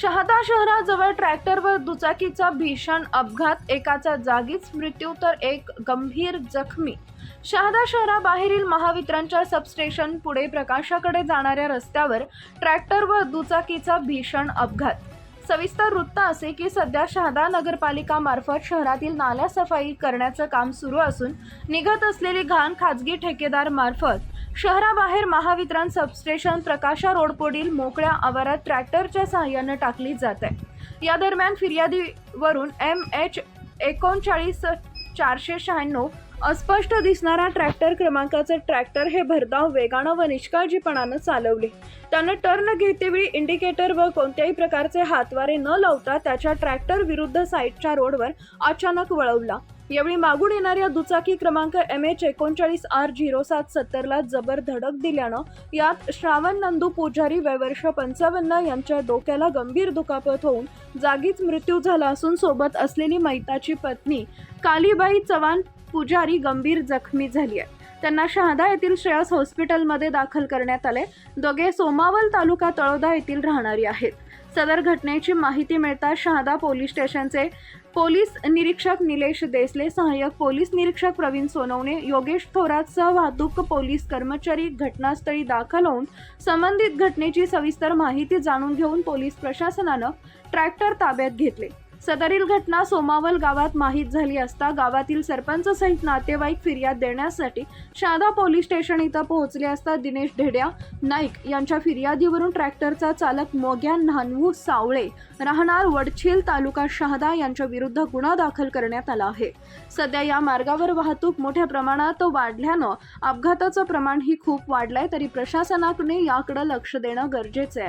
शहादा शहराजवळ ट्रॅक्टरवर दुचाकीचा भीषण अपघात. एकाचा जागीच मृत्यू तर एक गंभीर जखमी. शहादा शहराबाहेरील महावितरणच्या सबस्टेशन पुढे प्रकाशाकडे जाणाऱ्या रस्त्यावर ट्रॅक्टर व दुचाकीचा भीषण अपघात. सविस्तर वृत्त असे की सध्या शहादा नगरपालिका मार्फत शहरातील नाल्या सफाई करण्याचं काम सुरू असून निघत असलेली घाण खाजगी ठेकेदार मार्फत शहराबाहेर महावितरण सबस्टेशन प्रकाशा रोडपुढील मोकळ्या आवारात ट्रॅक्टरच्या सहाय्यानं टाकली जात आहे. या दरम्यान फिर्यादीवरून एम एच एकोणचाळीस चारशे शहाण्णव अस्पष्ट दिसणारा ट्रॅक्टर क्रमांकाचं ट्रॅक्टर हे भरधाव वेगानं व निष्काळजीपणानं चालवले. त्यानं टर्न घेतेवेळी इंडिकेटर व कोणत्याही प्रकारचे हातवारे न लावता त्याच्या ट्रॅक्टर विरुद्ध साईडच्या रोडवर अचानक वळवला. यावेळी मागून येणाऱ्या दुचाकी क्रमांक एम एच एकोणचाळीस आर झिरो सात सत्तरला जबर धडक दिल्यानं यात श्रावण नंदू पुजारी वयवर्ष पंचावन्न यांच्या डोक्याला गंभीर दुखापत होऊन जागीच मृत्यू झाला असून सोबत असलेली मैताची पत्नी कालीबाई चव्हाण पुजारी गंभीर जखमी झाली आहे. त्यांना शहादा येथील श्रेयस हॉस्पिटलमध्ये दाखल करण्यात आले. दोघे सोमावल तालुका तळोदा येथील राहणारी आहेत. सदर घटनेची माहिती मिळताच शहादा पोलीस स्टेशनचे पोलीस निरीक्षक निलेश देसले सहाय्यक पोलीस निरीक्षक प्रवीण सोनवणे योगेश थोरातसह वाहतूक पोलीस कर्मचारी घटनास्थळी दाखल होऊन संबंधित घटनेची सविस्तर माहिती जाणून घेऊन पोलीस प्रशासनानं ट्रॅक्टर ताब्यात घेतले. सदरील घटना सोमावल गावात माहीत झाली असता गावातील सरपंच सहित नातेवाईक फिर्याद देण्यासाठी शहादा पोलीस स्टेशन इथं पोहोचले असता दिनेश ढेड्या नाईक यांच्या फिर्यादीवरून ट्रॅक्टरचा चालक मोग्या नानवू सावळे राहणार वडछील तालुका शहादा यांच्या विरुद्ध गुन्हा दाखल करण्यात आला आहे. सध्या या मार्गावर वाहतूक मोठ्या प्रमाणात वाढल्यानं अपघाताचं प्रमाणही खूप वाढलंय तरी प्रशासनाने याकडे लक्ष देणं गरजेचं आहे.